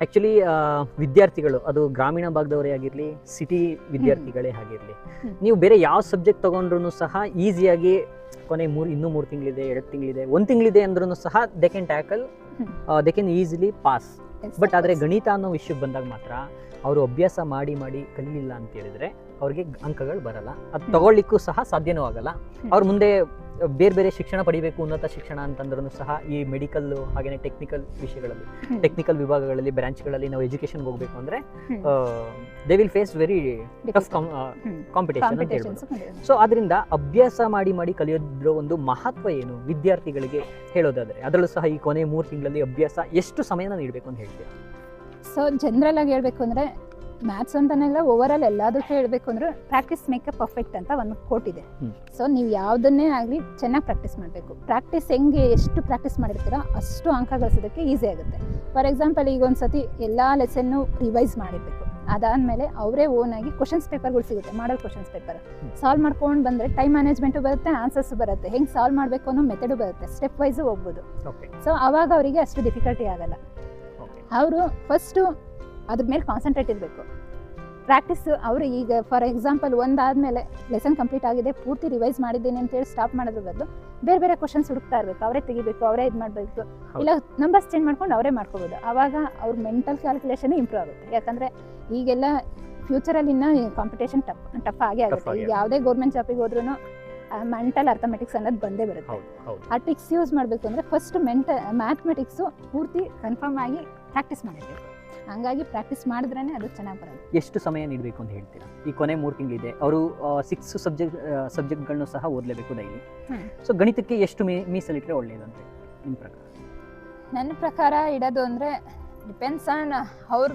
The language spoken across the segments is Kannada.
ಆಕ್ಚುಲಿ ವಿದ್ಯಾರ್ಥಿಗಳು ಅದು ಗ್ರಾಮೀಣ ಭಾಗದವರೇ ಆಗಿರಲಿ ಸಿಟಿ ವಿದ್ಯಾರ್ಥಿಗಳೇ ಆಗಿರಲಿ ನೀವು ಬೇರೆ ಯಾವ ಸಬ್ಜೆಕ್ಟ್ ತಗೊಂಡ್ರು ಸಹ ಈಸಿಯಾಗಿ ಕೊನೆ ಮೂರು ಇನ್ನೂ ಮೂರು ತಿಂಗಳಿದೆ ಎರಡು ತಿಂಗಳಿದೆ ಒಂದು ತಿಂಗಳಿದೆ ಅಂದ್ರೂ ಸಹ they can tackle. They can easily pass but ಆದರೆ ಗಣಿತ ಅನ್ನೋ ವಿಷಯಕ್ಕೆ ಬಂದಾಗ ಮಾತ್ರ ಅವರು ಅಭ್ಯಾಸ ಮಾಡಿ ಮಾಡಿ ಕಲಿಲಿಲ್ಲ ಅಂತ ಹೇಳಿದ್ರೆ ಅವ್ರಿಗೆ ಅಂಕಗಳು ಬರಲ್ಲ. ಅದು. ತಗೊಳ್ಳಿಕ್ಕೂ ಸಹ ಸಾಧ್ಯನೂ ಆಗಲ್ಲ. ಅವ್ರ ಮುಂದೆ ಬೇರೆ ಬೇರೆ ಶಿಕ್ಷಣ ಪಡಿಬೇಕು ಉನ್ನತ ಶಿಕ್ಷಣ ಅಂತಂದ್ರೂ ಸಹ ಈ ಮೆಡಿಕಲ್ ಹಾಗೇನೆ ಟೆಕ್ನಿಕಲ್ ವಿಷಯಗಳಲ್ಲಿ ಟೆಕ್ನಿಕಲ್ ವಿಭಾಗಗಳಲ್ಲಿ ಬ್ರಾಂಚ್ಗಳಲ್ಲಿ ನಾವು ಎಜುಕೇಶನ್ ಹೋಗಬೇಕು ಅಂದ್ರೆ. They will face very tough competition ಅಂತ ಹೇಳ್ಬೋದು. ಸೊ ಅದರಿಂದ ಅಭ್ಯಾಸ ಮಾಡಿ ಮಾಡಿ ಕಲಿಯೋದ್ರ ಒಂದು ಮಹತ್ವ ಏನು ವಿದ್ಯಾರ್ಥಿಗಳಿಗೆ ಹೇಳೋದಾದ್ರೆ ಅದರಲ್ಲೂ ಸಹ ಈ ಕೊನೆ ಮೂರು ತಿಂಗಳಲ್ಲಿ ಅಭ್ಯಾಸ ಎಷ್ಟು ಸಮಯನ ನೀಡಬೇಕು ಅಂತ ಹೇಳ್ತೀರಾ? ಸೊ ಜನರಲ್ ಆಗಿ ಹೇಳ್ಬೇಕು ಅಂದ್ರೆ ಮ್ಯಾಥ್ಸ್ ಅಂತಾನೆಲ್ಲ ಓವರ್ ಆಲ್ ಎಲ್ಲದಕ್ಕೂ ಹೇಳಬೇಕು ಅಂದ್ರೆ ಪ್ರಾಕ್ಟೀಸ್ ಮೇಕ್ ಪರ್ಫೆಕ್ಟ್ ಅಂತ ಒಂದು ಕೋಟ್ ಇದೆ. ಸೊ ನೀವು ಯಾವುದನ್ನೇ ಆಗಲಿ ಚೆನ್ನಾಗಿ ಪ್ರಾಕ್ಟೀಸ್ ಮಾಡಬೇಕು. ಪ್ರಾಕ್ಟೀಸ್ ಹೆಂಗೆ ಎಷ್ಟು ಪ್ರಾಕ್ಟೀಸ್ ಮಾಡಿರ್ತೀರೋ ಅಷ್ಟು ಅಂಕ ಗಳಿಸೋದಕ್ಕೆ ಈಸಿ ಆಗುತ್ತೆ. ಫಾರ್ ಎಕ್ಸಾಂಪಲ್ ಈಗ ಒಂದು ಸತಿ ಎಲ್ಲ ಲೆಸನ್ನು ರಿವೈಸ್ ಮಾಡಿರಬೇಕು. ಅದಾದಮೇಲೆ ಅವರೇ ಓನ್ ಆಗಿ ಕ್ವಶನ್ಸ್ ಪೇಪರ್ಗಳು ಸಿಗುತ್ತೆ ಮಾಡಲ್ ಕ್ವಶನ್ಸ್ ಪೇಪರ್. ಸಾಲ್ವ್ ಮಾಡ್ಕೊಂಡು ಬಂದರೆ ಟೈಮ್ ಮ್ಯಾನೇಜ್ಮೆಂಟು ಬರುತ್ತೆ ಆನ್ಸರ್ಸ್ ಬರುತ್ತೆ. ಹೆಂಗೆ ಸಾಲ್ವ್ ಮಾಡಬೇಕು ಅನ್ನೋ ಮೆಥಡು ಬರುತ್ತೆ. ಸ್ಟೆಪ್ ವೈಸು ಹೋಗ್ಬೋದು. ಸೊ ಅವಾಗ ಅವರಿಗೆ ಅಷ್ಟು ಡಿಫಿಕಲ್ಟಿ ಆಗಲ್ಲ. ಅವರು ಫಸ್ಟು ಅದ್ರ ಮೇಲೆ ಕಾನ್ಸಂಟ್ರೇಟ್ ಇರಬೇಕು. ಪ್ರಾಕ್ಟೀಸ್ ಅವರು ಈಗ ಫಾರ್ ಎಕ್ಸಾಂಪಲ್ ಒಂದಾದಮೇಲೆ ಲೆಸನ್ ಕಂಪ್ಲೀಟ್ ಆಗಿದೆ ಪೂರ್ತಿ ರಿವೈಸ್ ಮಾಡಿದ್ದೀನಿ ಅಂತೇಳಿ ಸ್ಟಾಪ್ ಮಾಡೋದ್ರ ಬದಲು ಬೇರೆ ಬೇರೆ ಕ್ವಶನ್ಸ್ ಹುಡುಕ್ತಾ ಇರಬೇಕು. ಅವರೇ ತೆಗಿಬೇಕು ಅವರೇ ಇದು ಮಾಡಬೇಕು. ಇಲ್ಲ ನಂಬರ್ಸ್ ಚೇಂಜ್ ಮಾಡ್ಕೊಂಡು ಅವರೇ ಮಾಡ್ಕೋಬೋದು. ಆವಾಗ ಅವ್ರ ಮೆಂಟಲ್ ಕ್ಯಾಲ್ಕುಲೇಷನ್ ಇಂಪ್ರೂವ್ ಆಗುತ್ತೆ. ಯಾಕಂದರೆ ಈಗೆಲ್ಲ ಫ್ಯೂಚರಲ್ಲಿ ಇನ್ನೂ ಕಾಂಪಿಟೇಷನ್ ಟಫ್ ಟಫ್ ಆಗೇ ಆಗುತ್ತೆ. ಆಗೇ ಈಗ ಯಾವುದೇ ಗೌರ್ಮೆಂಟ್ ಜಾಬಿಗೆ ಹೋದ್ರೂ ಮೆಂಟಲ್ ಅರ್ಥಮೆಟಿಕ್ಸ್ ಅನ್ನೋದು ಬಂದೇ ಬರುತ್ತೆ. ಆ ಟ್ರಿಕ್ಸ್ ಯೂಸ್ ಮಾಡಬೇಕು ಅಂದರೆ ಫಸ್ಟ್ ಮೆಂಟ ಮ್ಯಾಥಮೆಟಿಕ್ಸು ಪೂರ್ತಿ ಕನ್ಫರ್ಮ್ ಆಗಿ ಪ್ರಾಕ್ಟೀಸ್ ಮಾಡಿರಬೇಕು. ಹಂಗಾಗಿ ಪ್ರಾಕ್ಟೀಸ್ ಮಾಡಿದ್ರೇ ಅದು ಚೆನ್ನಾಗಿ ಬರೋದು ಎಷ್ಟು ಸಮಯ ನೀಡಬೇಕು ಅಂತ ಹೇಳ್ತೀರಾ? ಈ ಕೊನೆ ಮೂರು ತಿಂಗಳಿದೆ. ಅವರು ಸಿಕ್ಸ್ ಸಬ್ಜೆಕ್ಟ್ ಸಬ್ಜೆಕ್ಟ್ಗಳನ್ನು ಸಹ ಓದಲೇಬೇಕು ಡೈಲಿ ಸೊ ಗಣಿತಕ್ಕೆ ಎಷ್ಟು ಮೀ ಮೀಸಲಿಟ್ಟರೆ ಒಳ್ಳೆಯದಂತೆ ನಿಮ್ಮ ಪ್ರಕಾರ? ನನ್ನ ಪ್ರಕಾರ ಇಡೋದು ಅಂದರೆ ಡಿಪೆಂಡ್ಸ್ ಆನ್ ಅವ್ರ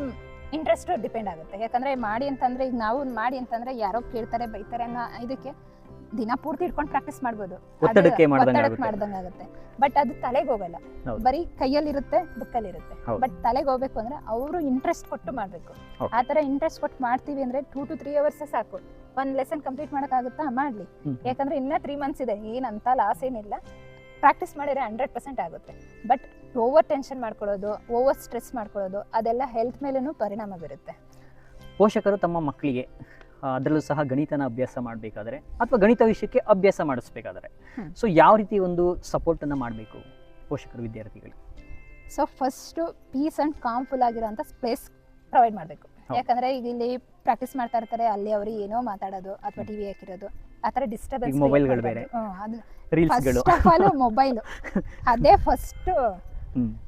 ಇಂಟ್ರೆಸ್ಟು ಡಿಪೆಂಡ್ ಆಗುತ್ತೆ. ಯಾಕಂದರೆ ಮಾಡಿ ಅಂತಂದರೆ ಈಗ ನಾವು ಮಾಡಿ ಅಂತಂದರೆ ಯಾರೋ ಕೇಳ್ತಾರೆ ಬೈತಾರೆ ಅನ್ನೋ ಇದಕ್ಕೆ ದಿನ ಪೂರ್ತಿ ಇಟ್ಕೊಂಡು ಪ್ರಾಕ್ಟೀಸ್ ಮಾಡ್ಬೋದು. ಒತ್ತಡಕ್ಕೆ ಮಾಡ್ದಂಗೆ ಆಗುತ್ತೆ. ಬಟ್ ಅದು ತಲೆಗೆ ಹೋಗಲ್ಲ. ಬರೀ ಕೈಯಲ್ಲಿರುತ್ತೆ ಬುಕ್ಕಲ್ಲಿರುತ್ತೆ. ಇರುತ್ತೆ ಬಟ್ ತಲೆಗೆ ಹೋಗ್ಬೇಕು ಅಂದ್ರೆ ಅವರು ಇಂಟ್ರೆಸ್ಟ್ ಕೊಟ್ಟು ಮಾಡಬೇಕು. ಆ ತರ ಇಂಟ್ರೆಸ್ಟ್ ಕೊಟ್ಟು ಮಾಡ್ತೀವಿ ಅಂದ್ರೆ ಟೂ ಟು ತ್ರೀ ಅವರ್ಸ್ ಸಾಕು. ಒನ್ ಲೆಸನ್ ಕಂಪ್ಲೀಟ್ ಮಾಡೋಕ್ಕಾಗುತ್ತಾ? ಮಾಡ್ಲಿ. ಯಾಕಂದ್ರೆ ಇನ್ನ ತ್ರೀ ಮಂತ್ಸ್ ಇದೆ. ಏನಂತ ಲಾಸ್ ಏನಿಲ್ಲ. ಪ್ರಾಕ್ಟೀಸ್ ಮಾಡಿದ್ರೆ ಹಂಡ್ರೆಡ್ ಪರ್ಸೆಂಟ್ ಆಗುತ್ತೆ. ಬಟ್ ಓವರ್ ಟೆನ್ಷನ್ ಮಾಡ್ಕೊಳ್ಳೋದು ಓವರ್ ಸ್ಟ್ರೆಸ್ ಮಾಡ್ಕೊಳ್ಳೋದು ಅದೆಲ್ಲ ಹೆಲ್ತ್ ಮೇಲೂ ಪರಿಣಾಮ ಬೀರುತ್ತೆ. ಪೋಷಕರು ತಮ್ಮ ಮಕ್ಕಳಿಗೆ ಅದರಲ್ಲೂ ಸಹ ಗಣಿತನ ಅಭ್ಯಾಸ ಮಾಡಬೇಕಾದ್ರೆ ಅಥವಾ ಗಣಿತ ವಿಷಯಕ್ಕೆ ಅಭ್ಯಾಸ ಮಾಡಿಸ್ಬೇಕಾದ್ರೆ. ಸೊ ಯಾವ ರೀತಿ ಒಂದು ಸಪೋರ್ಟನ್ನು ಮಾಡಬೇಕು ಪೋಷಕರು ವಿದ್ಯಾರ್ಥಿಗಳಿಗೆ? So first peace and calmful ಆಗಿರೋಂಥ ಸ್ಪೇಸ್ ಪ್ರೊವೈಡ್ ಮಾಡಬೇಕು. ಯಾಕಂದ್ರೆ ಈಗ ಇಲ್ಲಿ ಪ್ರಾಕ್ಟೀಸ್ ಮಾಡ್ತಾ ಇರ್ತಾರೆ ಅಲ್ಲಿ ಅವರು ಏನೋ ಮಾತಾಡೋದು ಅಥವಾ ಟಿವಿ ಹಾಕಿರೋದು ಆ ಥರ ಡಿಸ್ಟರ್ಬೆನ್ಸ್ ಮೊಬೈಲ್ಗಳು ಬೇರೆ. ಫಸ್ಟ್ ಆಫ್ ಆಲ್ ಮೊಬೈಲ್ ಅದೇ ಫಸ್ಟ್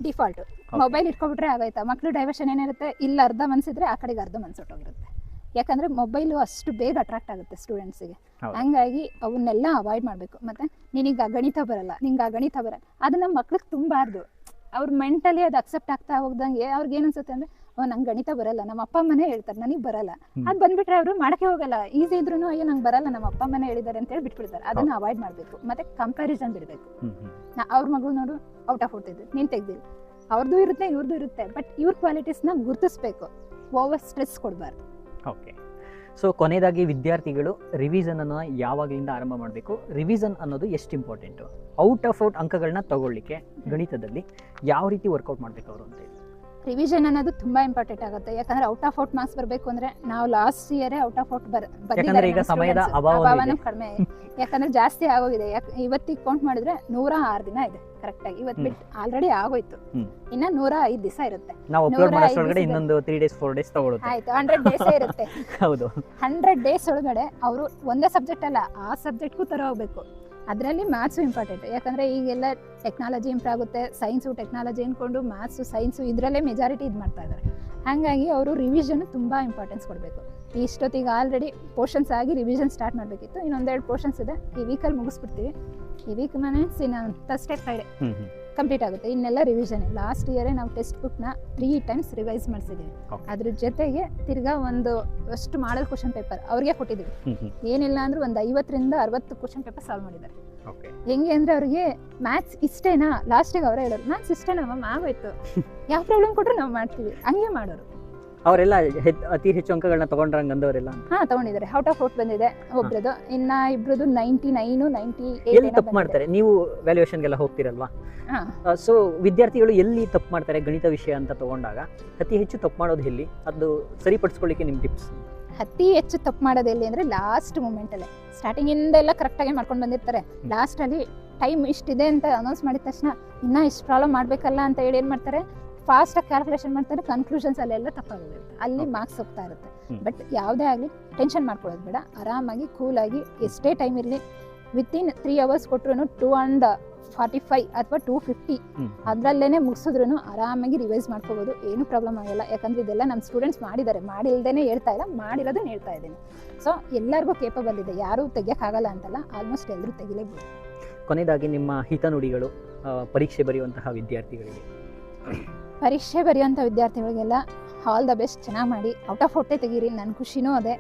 ಡಿಫಾಲ್ಟ್ ಮೊಬೈಲ್ ಇಟ್ಕೊಬಿಟ್ರೆ ಆಗೋಯ್ತಾ? ಮಕ್ಳು ಡೈವರ್ಷನ್ ಏನಿರುತ್ತೆ? ಇಲ್ಲಿ ಅರ್ಧ ಮನ್ಸಿದ್ರೆ ಆ ಕಡೆಗೆ ಅರ್ಧ ಮನಸ್ಸು ಹೊಟ್ಟೋಗಿರುತ್ತೆ ಯಾಕಂದ್ರೆ ಮೊಬೈಲು ಅಷ್ಟು ಬೇಗ ಅಟ್ರಾಕ್ಟ್ ಆಗುತ್ತೆ ಸ್ಟೂಡೆಂಟ್ಸಿಗೆ. ಹಂಗಾಗಿ ಅವನ್ನೆಲ್ಲ ಅವಾಯ್ಡ್ ಮಾಡಬೇಕು. ಮತ್ತೆ ನಿನಗೆ ಗಣಿತ ಬರಲ್ಲ ನಿಂಗೆ ಗಣಿತ ಬರಲ್ಲ. ಅದನ್ನ ಮಕ್ಳಿಗೆ ತುಂಬಾರ್ದು ಅವ್ರ ಮೆಂಟಲಿ ಅದು ಅಕ್ಸೆಪ್ಟ್ ಆಗ್ತಾ ಹೋಗ್ದಂಗೆ ಅವ್ರಿಗೆ ಏನನ್ಸುತ್ತೆ ಅನ್ಸುತ್ತೆ ಅಂದ್ರೆ ಓ ನಂಗೆ ಗಣಿತ ಬರಲ್ಲ ನಮ್ಮ ಅಪ್ಪ ಅಮ್ಮನೇ ಹೇಳ್ತಾರೆ ನನಗೆ ಬರಲ್ಲ. ಅದು ಬಂದ್ಬಿಟ್ರೆ ಅವರು ಮಾಡಕ್ಕೆ ಹೋಗಲ್ಲ. ಈಸಿ ಇದ್ರೂ ಅಯ್ಯೋ ನಂಗೆ ಬರಲ್ಲ ನಮ್ಮ ಅಪ್ಪ ಅಮ್ಮನೇ ಹೇಳಿದ್ದಾರೆ ಅಂತ ಹೇಳಿ ಬಿಟ್ಬಿಡ್ತಾರೆ ಅದನ್ನ ಅವಾಯ್ಡ್ ಮಾಡಬೇಕು. ಮತ್ತೆ ಕಂಪ್ಯಾರಿಸನ್ ಬಿಡಬೇಕು. ನಾ ಅವ್ರ ಮಗಳು ನೋಡು ಔಟ್ ಆಫ್ ಹೊಡ್ತಿದ್ದು ನೀನು ತೆಗ್ದಿಲ್ಲ ಅವ್ರದ್ದು ಇರುತ್ತೆ ಇವ್ರದ್ದು ಇರುತ್ತೆ. ಬಟ್ ಇವ್ರ ಕ್ವಾಲಿಟೀಸ್ನ ಗುರುತಿಸ್ಬೇಕು. ಓವರ್ ಸ್ಟ್ರೆಸ್ ಕೊಡಬಾರ್ದು. ಓಕೆ ಸೊ ಕೊನೆಯದಾಗಿ ವಿದ್ಯಾರ್ಥಿಗಳು ರಿವಿಷನ್ ಅನ್ನು ಯಾವಾಗಲಿಂದ ಆರಂಭ ಮಾಡಬೇಕು? ರಿವಿಸನ್ ಅನ್ನೋದು ಎಷ್ಟು ಇಂಪಾರ್ಟೆಂಟು ಔಟ್ ಆಫ್ ಔಟ್ ಅಂಕಗಳನ್ನ ತಗೊಳ್ಳಿಕ್ಕೆ ಗಣಿತದಲ್ಲಿ ಯಾವ ರೀತಿ ವರ್ಕೌಟ್ ಮಾಡಬೇಕು ಅವರು ಅಂತ ಹೇಳಿ. ರಿವಿಷನ್ ಅನ್ನೋದು ತುಂಬಾ ಇಂಪಾರ್ಟೆಂಟ್ ಆಗುತ್ತೆ. ಯಾಕಂದ್ರೆ ಔಟ್ ಆಫ್ ಔಟ್ ಮಾರ್ಕ್ಸ್ ಬರಬೇಕು ಅಂದ್ರೆ ನಾವು last year out of out ಅಭಾವನೂ. ಕಡಿಮೆ. ಯಾಕಂದ್ರೆ ಜಾಸ್ತಿ ಆಗೋಗಿದೆ. ಯಾಕೆ ಇವತ್ತಿಗೆ ಕೌಂಟ್ ಮಾಡಿದ್ರೆ ನೂರ ಆರು ದಿನ ಇದೆ ಕರೆಕ್ಟಾಗಿ ಇವತ್ತು ಬಿಟ್ ಬಿಟ್ಟು ಆಲ್ರೆಡಿ ಆಗೋಯ್ತು. ಇನ್ನ ನೂರ ಐದು ದಿವಸ ಇರುತ್ತೆ. ನಾವು ಅಪ್ಲೋಡ್ ನೂರ ಮಾಡೋಷ್ಟೊಳಗಡೆ ಇನ್ನೊಂದು ತ್ರೀ ಡೇಸ್ ಫೋರ್ ಡೇಸ್ ತಗೊಳುತ್ತೆ. ಆಯ್ತು ಹಂಡ್ರೆಡ್ ಡೇಸ್ ಇರುತ್ತೆ. ಹೌದು. ಹಂಡ್ರೆಡ್ ಡೇಸ್ ಒಳಗಡೆ ಅವರು ಒಂದೇ ಸಬ್ಜೆಕ್ಟ್ ಅಲ್ಲ ಆ ಸಬ್ಜೆಕ್ಟ್ಗೂ ತರ ಹೋಗ್ಬೇಕು ಅದರಲ್ಲಿ ಮ್ಯಾಥ್ಸು ಇಂಪಾರ್ಟೆಂಟ್ ಯಾಕಂದರೆ ಈಗೆಲ್ಲ ಟೆಕ್ನಾಲಜಿ ಇಂಪ್ರೂವ್ ಆಗುತ್ತೆ ಸೈನ್ಸು ಟೆಕ್ನಾಲಜಿ ಅಂದ್ಕೊಂಡು ಮ್ಯಾಥ್ಸು ಸೈನ್ಸು ಇದರಲ್ಲೇ ಮೆಜಾರಿಟಿ ಇದು ಮಾಡ್ತಾ ಇದ್ದಾರೆ ಹಾಗಾಗಿ ಅವರು ರಿವಿಷನ್ ತುಂಬ ಇಂಪಾರ್ಟೆನ್ಸ್ ಕೊಡಬೇಕು. ಇಷ್ಟೊತ್ತಿಗೆ ಆಲ್ರೆಡಿ ಪೋರ್ಷನ್ಸ್ ಆಗಿ ರಿವಿಷನ್ ಸ್ಟಾರ್ಟ್ ಮಾಡಬೇಕಿತ್ತು. ಇನ್ನೊಂದೆರಡು ಪೋರ್ಷನ್ಸ್ ಇದೆ. ಈ ವೀಕಲ್ಲಿ ಮುಗಿಸ್ಬಿಡ್ತೀವಿ. ಈ ವೀಕ್ ಮೀನ್ಸ್ ಇನ್ನು ತರ್ಸ್ಡೇ ಫ್ರೈಡೆ ಕಂಪ್ಲೀಟ್ ಆಗುತ್ತೆ. ಇನ್ನೆಲ್ಲ ರಿವಿಷನ್ ಲಾಸ್ಟ್ ಇಯರೇ ನಾವು ಟೆಕ್ಸ್ಟ್ ಬುಕ್ನ ತ್ರೀ ಟೈಮ್ಸ್ ರಿವೈಸ್ ಮಾಡಿಸಿದ್ದೀವಿ. ಅದ್ರ ಜೊತೆಗೆ ತಿರ್ಗಾ ಒಂದು ಅಷ್ಟು ಮಾಡಲ್ ಕ್ವಶನ್ ಪೇಪರ್ ಅವ್ರಿಗೆ ಕೊಟ್ಟಿದ್ದೀವಿ ಏನಿಲ್ಲ ಅಂದ್ರೆ ಒಂದು ಐವತ್ತರಿಂದ ಅರವತ್ತು ಕ್ವಶನ್ ಪೇಪರ್ ಸಾಲ್ವ್ ಮಾಡಿದ್ದಾರೆ. ಹೆಂಗೆ ಅಂದ್ರೆ ಅವ್ರಿಗೆ ಮ್ಯಾಥ್ಸ್ ಇಷ್ಟೇನಾ? ಲಾಸ್ಟಿಗೆ ಅವರೇ ಹೇಳೋರು ಮ್ಯಾಥ್ಸ್ ಇಷ್ಟೇನಾ? ಮ್ಯಾಮ್ ಆಗೋಯ್ತು. ಯಾವ ಪ್ರಾಬ್ಲಮ್ ಕೊಟ್ಟರು ನಾವು ಮಾಡ್ತೀವಿ. ಹಂಗೆ ಮಾಡೋರು. ಅವರೆಲ್ಲ ಅತಿ ಹೆಚ್ಚು ಅಂಕಗಳನ್ನ ತಗೊಂಡ್ರಂಗ್ ಅಂದವರೆಲ್ಲ ಹಾ ತಗೊಂಡಿದ್ದಾರೆ. ಔಟ್ ಆಫ್ ಔಟ್ ಬಂದಿದೆ ಒಬ್ರದ್ದು ಇನ್ನ ಇಬ್ರದ್ದು ನೈಂಟಿ ನೈನು ನೈಂಟಿ ಎಲ್ಲಿ ತಪ್ಪು ಮಾಡ್ತಾರೆ? ನೀವು ವ್ಯಾಲ್ಯೂಯೇಷನ್ಗೆಲ್ಲ ಹೋಗ್ತಿರಲ್ವಾ? ಹಾ. ಸೊ ವಿದ್ಯಾರ್ಥಿಗಳು ಎಲ್ಲಿ ತಪ್ಪು ಮಾಡ್ತಾರೆ ಗಣಿತ ವಿಷಯ ಅಂತ ತಗೊಂಡಾಗ ಅತಿ ಹೆಚ್ಚು ತಪ್ಪು ಮಾಡೋದು ಎಲ್ಲಿ? ಅದು ಸರಿಪಡಿಸ್ಕೊಳ್ಳಿಕ್ಕೆ ನಿಮ್ಮ ಟಿಪ್ಸ್ ಅತಿ ಹೆಚ್ಚು ತಪ್ಪು ಮಾಡೋದು ಎಲ್ಲಿ ಅಂದರೆ ಲಾಸ್ಟ್ ಮೂಮೆಂಟಲ್ಲೇ ಸ್ಟಾರ್ಟಿಂಗಿಂದ ಎಲ್ಲ ಕರೆಕ್ಟಾಗಿ ಮಾಡ್ಕೊಂಡು ಬಂದಿರ್ತಾರೆ. ಲಾಸ್ಟಲ್ಲಿ ಟೈಮ್ ಇಷ್ಟಿದೆ ಅಂತ ಅನೌನ್ಸ್ ಮಾಡಿದ ತಕ್ಷಣ ಇನ್ನೂ ಇಷ್ಟು ಪ್ರಾಬ್ಲಮ್ ಮಾಡಬೇಕಲ್ಲ ಅಂತ ಹೇಳಿ ಏನು ಮಾಡ್ತಾರೆ? ಫಾಸ್ಟಾಗಿ ಕ್ಯಾಲ್ಕುಲೇಷನ್ ಮಾಡ್ತಾರೆ ಕನ್ಕ್ಲೂಷನ್ಸ್ ಅಲ್ಲೆಲ್ಲ ತಪ್ಪಾಗುತ್ತೆ ಅಲ್ಲಿ ಮಾರ್ಕ್ಸ್ ಹೋಗ್ತಾ ಇರುತ್ತೆ. ಬಟ್ ಯಾವುದೇ ಆಗಲಿ ಟೆನ್ಷನ್ ಮಾಡ್ಕೊಳ್ಳೋದು ಬೇಡ. ಆರಾಮಾಗಿ ಕೂಲಾಗಿ ಎಷ್ಟೇ ಟೈಮ್ ಇರಲಿ ವಿತಿನ್ ತ್ರೀ ಅವರ್ಸ್ ಕೊಟ್ಟರು ಟೂ ಆ್ಯಂಡ್ ಫಾರ್ಟಿ ಫೈವ್ ಅಥವಾ ಟೂ ಫಿಫ್ಟಿ ಅದರಲ್ಲೇ ಮುಗಿಸಿದ್ರು ಆರಾಮಾಗಿ ರಿವೈಸ್ ಮಾಡ್ಕೋಬೋದು. ಏನು ಪ್ರಾಬ್ಲಮ್ ಆಗಲ್ಲ. ಯಾಕಂದ್ರೆ ಇದೆಲ್ಲ ನಮ್ಮ ಸ್ಟೂಡೆಂಟ್ಸ್ ಮಾಡಿದ್ದಾರೆ. ಮಾಡಿಲ್ದೇನೆ ಹೇಳ್ತಾ ಇಲ್ಲ ಮಾಡಿರೋದನ್ನ ಹೇಳ್ತಾ ಇದ್ದೀನಿ. ಸೊ ಎಲ್ಲರಿಗೂ ಕೇಪಬಲ್ ಇದೆ. ಯಾರೂ ತೆಗಿಯೋಕ್ಕಾಗಲ್ಲ ಅಂತಲ್ಲ ಆಲ್ಮೋಸ್ಟ್ ಎಲ್ಲರೂ ತೆಗಿಲೇಬೋದು ಕೊನೆಯದಾಗಿ ನಿಮ್ಮ ಹಿತನುಡಿಗಳು ಪರೀಕ್ಷೆ ಬರೆಯುವಂತಹ ವಿದ್ಯಾರ್ಥಿಗಳಿಗೆ. ಪರೀಕ್ಷೆ ಬರೆಯುವಂಥ ವಿದ್ಯಾರ್ಥಿಗಳಿಗೆಲ್ಲ ಆಲ್ ದ ಬೆಸ್ಟ್ ಚೆನ್ನಾಗಿ ಮಾಡಿ. ಔಟ್ ಆಫ್ ಔಟೇ ತೆಗೀರಿ ನನ್ನ ಖುಷಿನೂ ಅದೇ.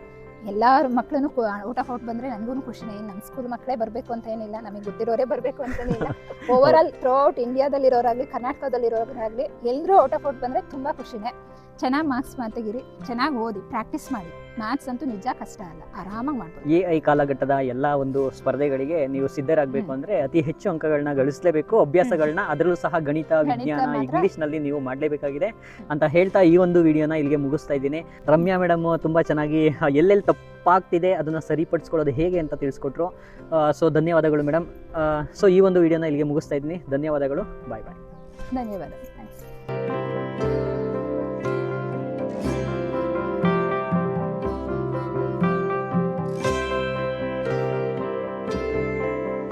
ಎಲ್ಲರ ಮಕ್ಕಳೂ ಔಟ್ ಆಫ್ ಔಟ್ ಬಂದರೆ ನನಗೂ ಖುಷಿನೇ ನಮ್ಮ ಸ್ಕೂಲ್ ಮಕ್ಕಳೇ ಬರಬೇಕು ಅಂತ ಏನಿಲ್ಲ, ನಮಗೆ ಗೊತ್ತಿರೋರೇ ಬರಬೇಕು ಅಂತೇನಿಲ್ಲ ಓವರ್ ಆಲ್ ಥ್ರೂ ಔಟ್ ಇಂಡಿಯಾದಲ್ಲಿರೋರಾಗಲಿ, ಕರ್ನಾಟಕದಲ್ಲಿರೋರಾಗಲಿ ಎಲ್ಲರೂ ಔಟ್ ಆಫ್ ಔಟ್ ಬಂದರೆ ತುಂಬ ಖುಷಿನೇ. ಚೆನ್ನಾಗಿ ಮಾರ್ಕ್ಸ್ ತೆಗೀರಿ, ಚೆನ್ನಾಗಿ ಓದಿ ಪ್ರಾಕ್ಟೀಸ್ ಮಾಡಿ. ಮ್ಯಾಥ್ಸ್ ಅಂತೂ ನಿಜ ಕಷ್ಟ ಅಲ್ಲ. ಆರಾಮಾಗಿ ಮಾಡ್ಬೋದು. ಎ ಐ ಕಾಲಘಟ್ಟದ ಎಲ್ಲ ಒಂದು ಸ್ಪರ್ಧೆಗಳಿಗೆ ನೀವು ಸಿದ್ಧರಾಗಬೇಕು. ಅಂದ್ರೆ ಅತಿ ಹೆಚ್ಚು ಅಂಕಗಳನ್ನ ಗಳಿಸಲೇಬೇಕು. ಅಭ್ಯಾಸಗಳನ್ನ ಅದರಲ್ಲೂ ಸಹ ಗಣಿತ ವಿಜ್ಞಾನ ಇಂಗ್ಲಿಷ್ನಲ್ಲಿ ಇಂಗ್ಲಿಷ್ನಲ್ಲಿ ನೀವು ಮಾಡಲೇಬೇಕಾಗಿದೆ. ಅಂತ ಹೇಳ್ತಾ ಈ ಒಂದು ವಿಡಿಯೋನ ಇಲ್ಲಿಗೆ ಮುಗಿಸ್ತಾ ಇದ್ದೀನಿ. ರಮ್ಯಾ ಮೇಡಮ್ ತುಂಬಾ ಚೆನ್ನಾಗಿ ಎಲ್ಲೆಲ್ಲಿ ತಪ್ಪಾಗ್ತಿದೆ ಅದನ್ನ ಸರಿಪಡಿಸ್ಕೊಳ್ಳೋದು ಹೇಗೆ ಅಂತ ತಿಳಿಸ್ಕೊಟ್ರು. ಸೊ ಧನ್ಯವಾದಗಳು ಮೇಡಮ್. ಸೊ ಈ ಒಂದು ವಿಡಿಯೋನ ಇಲ್ಲಿಗೆ ಮುಗಿಸ್ತಾ ಇದ್ದೀನಿ. ಧನ್ಯವಾದಗಳು. ಬಾಯ್ ಬಾಯ್ ಧನ್ಯವಾದ.